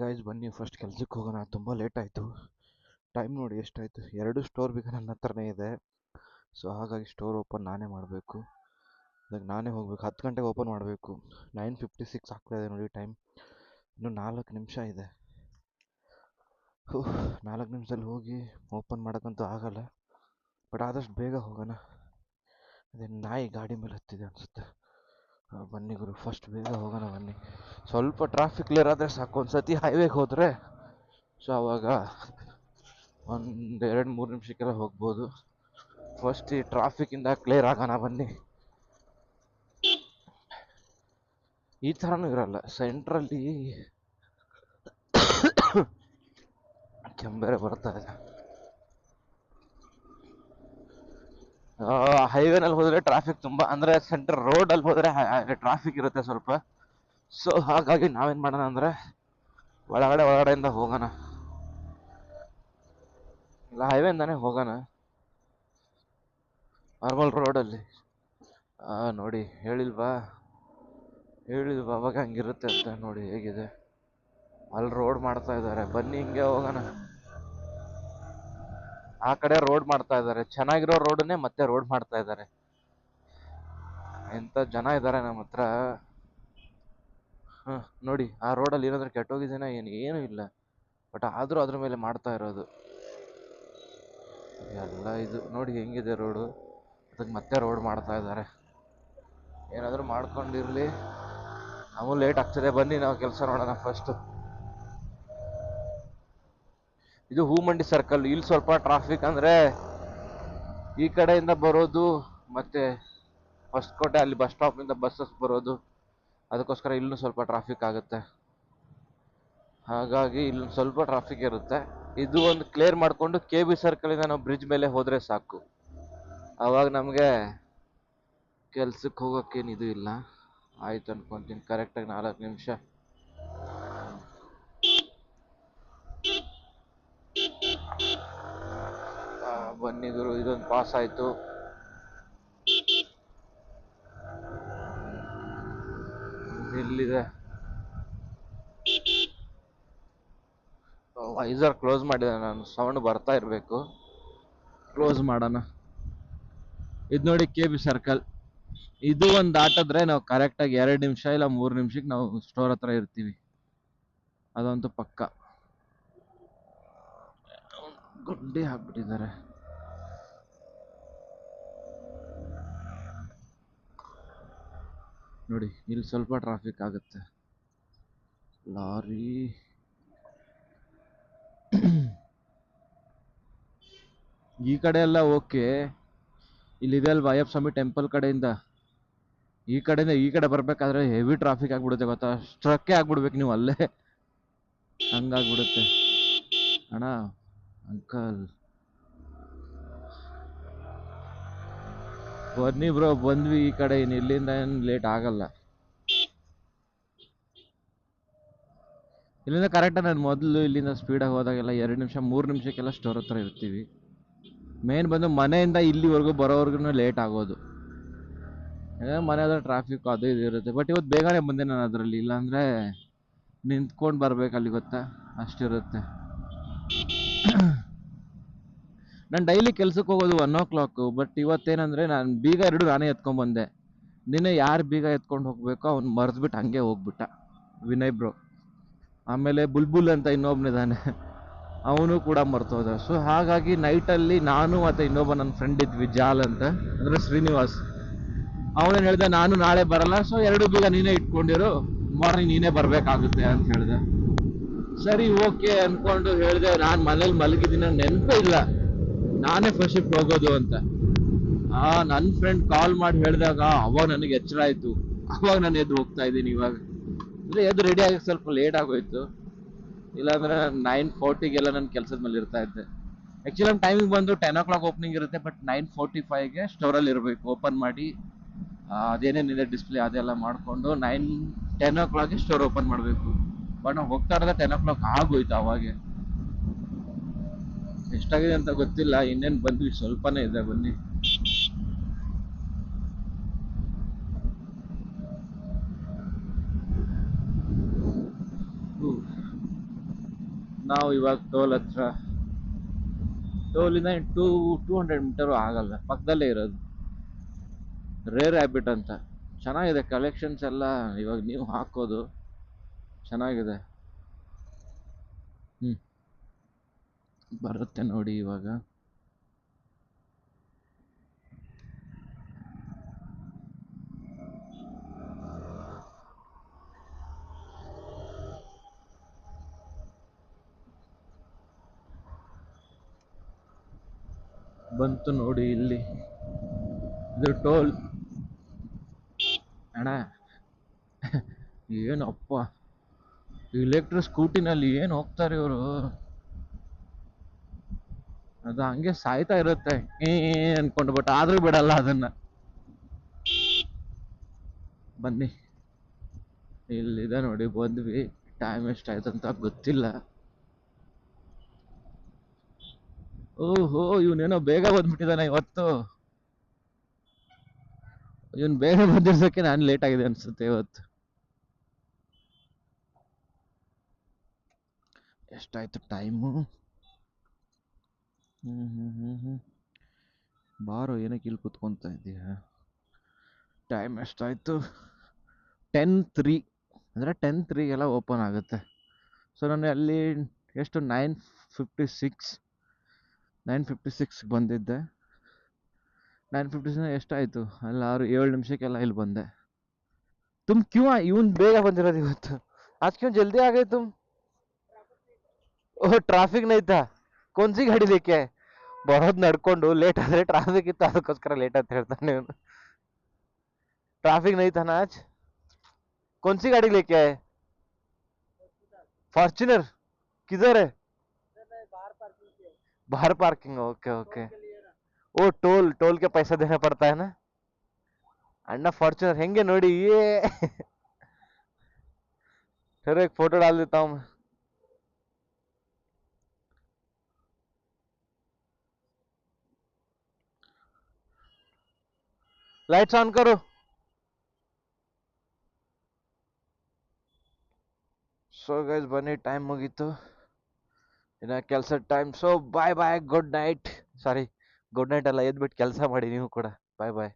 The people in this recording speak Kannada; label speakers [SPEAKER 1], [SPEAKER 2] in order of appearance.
[SPEAKER 1] ಗಾಯ್ಸ್ ಬನ್ನಿ ಫಸ್ಟ್ ಕೆಲ್ಸಕ್ಕೆ ಹೋಗೋಣ. ತುಂಬ ಲೇಟ್ ಆಯಿತು. ಟೈಮ್ ನೋಡಿ ಎಷ್ಟಾಯಿತು? ಎರಡು ಸ್ಟೋರ್ ಬೇಕು ನನ್ನ ಹತ್ರನೇ ಇದೆ. ಸೊ ಹಾಗಾಗಿ ಸ್ಟೋರ್ ಓಪನ್ ನಾನೇ ಮಾಡಬೇಕು. ಅದಕ್ಕೆ ನಾನೇ ಹೋಗ್ಬೇಕು. ಹತ್ತು ಗಂಟೆಗೆ ಓಪನ್ ಮಾಡಬೇಕು. ನೈನ್ ಫಿಫ್ಟಿ ಸಿಕ್ಸ್ ಆಗ್ತಾಯಿದೆ ನೋಡಿ ಟೈಮ್ ಇನ್ನು ನಾಲ್ಕು ನಿಮಿಷ ಇದೆ. ನಾಲ್ಕು ನಿಮಿಷದಲ್ಲಿ ಹೋಗಿ ಓಪನ್ ಮಾಡೋಕ್ಕಂತೂ ಆಗಲ್ಲ. ಬಟ್ ಆದಷ್ಟು ಬೇಗ ಹೋಗೋಣ. ಅದೇ ನಾಯಿ ಗಾಡಿ ಮೇಲೆ ಹತ್ತಿದೆ ಅನಿಸುತ್ತೆ. ಬನ್ನಿ ಗುರು ಫಸ್ಟ್ ಬೇಗ ಹೋಗೋಣ ಬನ್ನಿ. ಸ್ವಲ್ಪ ಟ್ರಾಫಿಕ್ ಕ್ಲಿಯರ್ ಆದರೆ ಸಾಕು. ಒಂದು ಸತಿ ಹೈವೇಗೆ ಹೋದರೆ ಸೊ ಆವಾಗ ಒಂದು ಎರಡು ಮೂರು ನಿಮಿಷಕ್ಕೆಲ್ಲ ಹೋಗ್ಬೋದು. ಫಸ್ಟ್ ಈ ಟ್ರಾಫಿಕ್ಕಿಂದ ಕ್ಲಿಯರ್ ಆಗೋಣ ಬನ್ನಿ. ಈ ಥರನೂ ಇರಲ್ಲ. ಸೆಂಟ್ರಲ್ಲಿ ಕೆಂಬೇರೆ ಬರ್ತಾ ಇದೆ. ಹೈವೇನಲ್ಲಿ ಹೋದರೆ ಟ್ರಾಫಿಕ್ ತುಂಬ, ಅಂದರೆ ರೋಡ್ ರೋಡಲ್ಲಿ ಹೋದ್ರೆ ಟ್ರಾಫಿಕ್ ಇರುತ್ತೆ ಸ್ವಲ್ಪ. ಸೊ ಹಾಗಾಗಿ ನಾವೇನು ಮಾಡೋಣ ಅಂದ್ರೆ, ಒಳಗಡೆ ಒಳಗಡೆಯಿಂದ ಹೋಗೋಣ. ಇಲ್ಲ ಹೈವೇಯಿಂದಾನೇ ಹೋಗೋಣ. ನಾರ್ಮಲ್ ರೋಡಲ್ಲಿ ನೋಡಿ, ಹೇಳಿಲ್ವಾ? ಹೇಳಿಲ್ವಾ? ಅವಾಗ ಹಂಗಿರುತ್ತೆ ಅಂತ ನೋಡಿ, ಹೇಗಿದೆ. ಅಲ್ಲಿ ರೋಡ್ ಮಾಡ್ತಾ ಇದ್ದಾರೆ. ಬನ್ನಿ, ಹಿಂಗೆ ಹೋಗೋಣ. ಆ ಕಡೆ ರೋಡ್ ಮಾಡ್ತಾ ಇದ್ದಾರೆ. ಚೆನ್ನಾಗಿರೋ ರೋಡನ್ನೇ ಮತ್ತೆ ರೋಡ್ ಮಾಡ್ತಾ ಇದ್ದಾರೆ. ಎಂತ ಜನ ಇದ್ದಾರೆ ನಮ್ಮ ಹತ್ರ. ಹ, ನೋಡಿ, ಆ ರೋಡಲ್ಲಿ ಏನಾದ್ರೂ ಕೆಟ್ಟೋಗಿದ್ದೇನ ಏನು, ಏನೂ ಇಲ್ಲ. ಬಟ್ ಆದರೂ ಅದ್ರ ಮೇಲೆ ಮಾಡ್ತಾ ಇರೋದು. ಎಲ್ಲ ಇದು, ನೋಡಿ ಹೆಂಗಿದೆ ರೋಡು ಅದಕ್ಕೆ ಮತ್ತೆ ರೋಡ್ ಮಾಡ್ತಾ ಇದ್ದಾರೆ. ಏನಾದರೂ ಮಾಡ್ಕೊಂಡಿರಲಿ. ನಾವು ಲೇಟ್ ಆಗ್ತದೆ. ಬನ್ನಿ, ನಾವು ಕೆಲಸ ನೋಡೋಣ ಫಸ್ಟು ಇದು ಹೂಮಂಡಿ ಸರ್ಕಲ್ ಇಲ್ಲಿ ಸ್ವಲ್ಪ ಟ್ರಾಫಿಕ್ ಅಂದರೆ ಈ ಕಡೆಯಿಂದ ಬರೋದು ಮತ್ತೆ ಹೊಸಕೋಟೆ ಅಲ್ಲಿ ಬಸ್ ಸ್ಟಾಪಿಂದ ಬಸ್ಸಸ್ ಬರೋದು. ಅದಕ್ಕೋಸ್ಕರ ಇಲ್ಲೂ ಸ್ವಲ್ಪ ಟ್ರಾಫಿಕ್ ಆಗುತ್ತೆ. ಹಾಗಾಗಿ ಇಲ್ಲಿ ಸ್ವಲ್ಪ ಟ್ರಾಫಿಕ್ ಇರುತ್ತೆ. ಇದು ಒಂದು ಕ್ಲಿಯರ್ ಮಾಡಿಕೊಂಡು ಕೆ ಬಿ ಸರ್ಕಲಿಂದ ನಾವು ಬ್ರಿಡ್ಜ್ ಮೇಲೆ ಹೋದರೆ ಸಾಕು. ಆವಾಗ ನಮಗೆ ಕೆಲ್ಸಕ್ಕೆ ಹೋಗೋಕ್ಕೇನು ಇದು ಇಲ್ಲ. ಆಯ್ತು ಅನ್ಕೊತೀನಿ. ಕರೆಕ್ಟಾಗಿ ನಾಲ್ಕು ನಿಮಿಷ. ಗುರು, ಇದೊಂದು ಪಾಸ್ ಆಯಿತು. ಇಲ್ಲಿದೆ. ವೈಸರ್ ಕ್ಲೋಸ್ ಮಾಡಿದೆ ನಾನು ಸೌಂಡ್ ಬರ್ತಾ ಇರಬೇಕು. ಕ್ಲೋಸ್ ಮಾಡೋಣ. ಇದು ನೋಡಿ ಕೆ ಬಿ ಸರ್ಕಲ್ ಇದು ಒಂದು ದಾಟಿದ್ರೆ ನಾವು ಕರೆಕ್ಟಾಗಿ ಎರಡು ನಿಮಿಷ ಇಲ್ಲ ಮೂರು ನಿಮಿಷಕ್ಕೆ ನಾವು ಸ್ಟೋರ್ ಹತ್ರ ಇರ್ತೀವಿ. ಅದಂತೂ ಪಕ್ಕ. ಗುಡ್ಡೆ ಹಾಕ್ಬಿಟ್ಟಿದ್ದಾರೆ. ನೋಡಿ, ಇಲ್ಲಿ ಸ್ವಲ್ಪ ಟ್ರಾಫಿಕ್ ಆಗುತ್ತೆ. ಲಾರಿ. ಈ ಕಡೆ ಎಲ್ಲ ಓಕೆ ಇಲ್ಲಿದೆ ಅಲ್ವಾ, ಅಯ್ಯಪ್ಪ ಸ್ವಾಮಿ ಟೆಂಪಲ್ ಕಡೆಯಿಂದ? ಈ ಕಡೆಯಿಂದ ಈ ಕಡೆ ಬರಬೇಕಾದ್ರೆ ಹೆವಿ ಟ್ರಾಫಿಕ್ ಆಗ್ಬಿಡುತ್ತೆ ಗೊತ್ತಾ? ಸ್ಟ್ರಕ್ಕೇ ಆಗ್ಬಿಡ್ಬೇಕು ನೀವು ಅಲ್ಲೇ. ಹಂಗಾಗ್ಬಿಡುತ್ತೆ. ಅಣ್ಣ ಅಂಕಲ್ ಬನ್ನಿ ಬ್ರೋ, ಬಂದ್ವಿ ಈ ಕಡೆ. ಇನ್ನು ಇಲ್ಲಿಂದ ಏನು ಲೇಟ್ ಆಗಲ್ಲ. ಇಲ್ಲಿಂದ ಕರೆಕ್ಟಾಗಿ ನಾನು ಮೊದಲು ಇಲ್ಲಿಂದ ಸ್ಪೀಡಾಗಿ ಹೋದಾಗೆಲ್ಲ ಎರಡು ನಿಮಿಷ, ಮೂರು ನಿಮಿಷಕ್ಕೆಲ್ಲ ಸ್ಟೋರ್ ಹತ್ರ ಇರ್ತೀವಿ. ಮೇನ್ ಬಂದು ಮನೆಯಿಂದ ಇಲ್ಲಿವರೆಗೂ ಬರೋವರೆಗೂ ಲೇಟ್ ಆಗೋದು. ಮನೆ ಹತ್ರ ಟ್ರಾಫಿಕ್ ಅದು ಇದು ಇರುತ್ತೆ. ಬಟ್ ಇವತ್ತು ಬೇಗನೆ ಬಂದೆ ನಾನು ಅದರಲ್ಲಿ. ಇಲ್ಲಾಂದರೆ ನಿಂತ್ಕೊಂಡು ಬರ್ಬೇಕು ಅಲ್ಲಿ ಗೊತ್ತಾ? ಅಷ್ಟಿರುತ್ತೆ. ನಾನು ಡೈಲಿ ಕೆಲ್ಸಕ್ಕೆ ಹೋಗೋದು ಒನ್ ಓ ಕ್ಲಾಕು ಬಟ್ ಇವತ್ತೇನಂದರೆ ನಾನು ಬೀಗ ಎರಡು ನಾನೇ ಎತ್ಕೊಂಡ್ಬಂದೆ ನಿನ್ನೆ ಯಾರು ಬೀಗ ಎತ್ಕೊಂಡು ಹೋಗಬೇಕೋ ಅವ್ನು ಮರೆದ್ಬಿಟ್ಟು ಹಂಗೆ ಹೋಗ್ಬಿಟ್ಟ, ವಿನಯ್ ಬ್ರೋ ಆಮೇಲೆ ಬುಲ್ಬುಲ್ ಅಂತ ಇನ್ನೊಬ್ಬನಿದ್ದಾನೆ ಅವನು ಕೂಡ ಮರ್ತೋದ ಸೊ ಹಾಗಾಗಿ ನೈಟಲ್ಲಿ ನಾನು ಮತ್ತು ಇನ್ನೊಬ್ಬ ನನ್ನ ಫ್ರೆಂಡ್ ಇದ್ವಿ, ಜಾಲ್ ಅಂತ, ಅಂದರೆ ಶ್ರೀನಿವಾಸ್. ಅವನೇನು ಹೇಳಿದೆ, ನಾನು ನಾಳೆ ಬರಲ್ಲ ಸೊ ಎರಡು ಬೀಗ ನೀನೇ ಇಟ್ಕೊಂಡಿರು ಮಾರ್ನಿಂಗ್ ನೀನೇ ಬರಬೇಕಾಗುತ್ತೆ ಅಂತ ಹೇಳಿದೆ. ಸರಿ, ಓಕೆ ಅನ್ಕೊಂಡು ಹೇಳಿದೆ, ನಾನು ಮನೇಲಿ ಮಲಗಿದ್ದೀನಿ ನೆನಪೇ ಇಲ್ಲ. ನಾನೇ ಶಿಫ್ಟ್ ಹೋಗೋದು ಅಂತ. ಆ ನನ್ನ ಫ್ರೆಂಡ್ ಕಾಲ್ ಮಾಡಿ ಹೇಳಿದಾಗ ಅವಾಗ ನನಗೆ ಎಚ್ಚರ ಆಯ್ತು. ಅವಾಗ ನಾನು ಎದ್ದು ಹೋಗ್ತಾ ಇದ್ದೀನಿ ಇವಾಗ. ಇಲ್ಲ, ಎದ್ದು ರೆಡಿ ಆಗಿ ಸ್ವಲ್ಪ ಲೇಟ್ ಆಗೋಯ್ತು. ಇಲ್ಲಾಂದ್ರೆ ನೈನ್ ಫೋರ್ಟಿಗೆಲ್ಲ ನಾನು ಕೆಲಸದ ಮೇಲೆ ಇರ್ತಾ ಇದ್ದೆ. ಆ್ಯಕ್ಚುಲಿ ನಮ್ಮ ಟೈಮಿಂಗ್ ಬಂದು ಟೆನ್ ಓ ಕ್ಲಾಕ್ ಓಪನಿಂಗ್ ಇರುತ್ತೆ ಬಟ್ ನೈನ್ ಫೋರ್ಟಿ ಫೈವ್ಗೆ ಸ್ಟೋರಲ್ಲಿ ಇರಬೇಕು. ಓಪನ್ ಮಾಡಿ ಅದೇನೇನಿದೆ ಡಿಸ್ಪ್ಲೇ ಅದೆಲ್ಲ ಮಾಡಿಕೊಂಡು ನೈನ್ ಟೆನ್ ಓ ಕ್ಲಾಕ್ಗೆ ಸ್ಟೋರ್ ಓಪನ್ ಮಾಡಬೇಕು. ಬಟ್ ನಾವು ಹೋಗ್ತಾ ಇರೋದೇ ಟೆನ್ ಓ ಕ್ಲಾಕ್ ಆಗೋಯ್ತು ಅವಾಗೆ. ಎಷ್ಟಾಗಿದೆ ಅಂತ ಗೊತ್ತಿಲ್ಲ, ಇನ್ನೇನು ಬಂದ್ವಿ, ಸ್ವಲ್ಪನೇ ಇದೆ, ಬನ್ನಿ. ನಾವು ಇವಾಗ ಟೋಲ್ ಹತ್ರ. ಟೋಲಿಂದ ಟೂ ಟೂ ಹಂಡ್ರೆಡ್ ಮೀಟರು ಆಗಲ್ಲ, ಪಕ್ಕದಲ್ಲೇ ಇರೋದು. ರೇರ್ ಹ್ಯಾಬಿಟ್ ಅಂತ. ಚೆನ್ನಾಗಿದೆ, ಕಲೆಕ್ಷನ್ಸ್ ಎಲ್ಲ ಇವಾಗ ನೀವು ಹಾಕೋದು. ಚೆನ್ನಾಗಿದೆ. ಬರುತ್ತೆ ನೋಡಿ ಇವಾಗ. ಬಂತು ನೋಡಿ ಇಲ್ಲಿ. ಇದು ಟೋಲ್. ಅಣ್ಣ, ಏನಪ್ಪ? ಇಲೆಕ್ಟ್ರಿಕ್ ಸ್ಕೂಟಿನಲ್ಲಿ ಏನು ಹೋಗ್ತಾರೆ ಇವರು? ಅದು ಹಂಗೆ ಸಾಯ್ತಾ ಇರುತ್ತೆ. ಏ ಅನ್ಕೊಂಡು ಬಟ್ ಆದ್ರೂ ಬಿಡಲ್ಲ ಅದನ್ನ. ಬನ್ನಿ. ಇಲ್ಲಿದೆ ನೋಡಿ ಬಂದ್ವಿ. ಟೈಮ್ ಎಷ್ಟಾಯ್ತು ಅಂತ ಗೊತ್ತಿಲ್ಲ. ಓಹೋ, ಇವನೇನೋ ಬೇಗ ಬಂದ್ಬಿಟ್ಟಿದ್ದಾನೆ ಇವತ್ತು. ಇವನ್ ಬೇಗ ಬಂದಿರ್ಸಕ್ಕೆ ನಾನು ಲೇಟ್ ಆಗಿದೆ ಅನ್ಸುತ್ತೆ ಇವತ್ತು. ಎಷ್ಟಾಯ್ತು ಟೈಮು ಹ್ಮ್ ಹ್ಮ್ ಹ್ಮ್ ಹ್ಮ್ ಬಾರೋ ಏನಕ್ಕೆ ಇಲ್ಲಿ ಕುತ್ಕೊಂತ ಇದೀಯ ಟೈಮ್ ಎಷ್ಟಾಯ್ತು ಟೆನ್ ತ್ರೀ ಅಂದರೆ ಟೆನ್ ತ್ರೀಗೆಲ್ಲ ಓಪನ್ ಆಗುತ್ತೆ ಸೊ ನಾನು ಅಲ್ಲಿ ಎಷ್ಟು nine fifty six nine fifty six ಬಂದಿದ್ದೆ ನೈನ್ ಫಿಫ್ಟಿ ಸಿಕ್ಸ್ ಎಷ್ಟಾಯಿತು ಅಲ್ಲಿ ಆರು ಏಳು ನಿಮಿಷಕ್ಕೆಲ್ಲ ಇಲ್ಲಿ ಬಂದೆ ತುಮ್ ಕ್ಯೂ ಇವನ್ ಬೇಗ ಬಂದಿರೋದು ಇವತ್ತು आज क्यों जल्दी आ गए तुम ओह ट्रैफिक नहीं था कौन सी गाड़ी लेके आए ಬರೋದ್ ನಡ್ಕೊಂಡು ಲೇಟ್ ಆದ್ರೆ ಟ್ರಾಫಿಕ್ ಇತ್ತು ಅದಕ್ಕೋಸ್ಕರ ಲೇಟ್ ಅಂತ ಹೇಳ್ತಾನೆ ಇವನು ट्रैफिक नहीं था ना आज कौन सी गाड़ी लेके आए फॉर्च्यूनर किधर है बाहर पार्किंग ओके ओके ओ टोल टोल के पैसा देना पड़ता है ना अण्णा फॉर्च्यूनर हेंगे नोड़ी ये फिर एक फोटो डाल देता हूँ मैं ಲೈಟ್ಸ್ ಆನ್ ಕರು ಸೊ ಗೈಸ್ ಬನ್ನಿ ಟೈಮ್ ಮುಗೀತು. ಇನ್ನು ಕೆಲಸದ time so bye bye good night sorry good night ಅಲ್ಲ ಎದ್ಬಿಟ್ಟು ಕೆಲಸ ಮಾಡಿ ನೀವು ಕೂಡ. ಬಾಯ್ ಬಾಯ್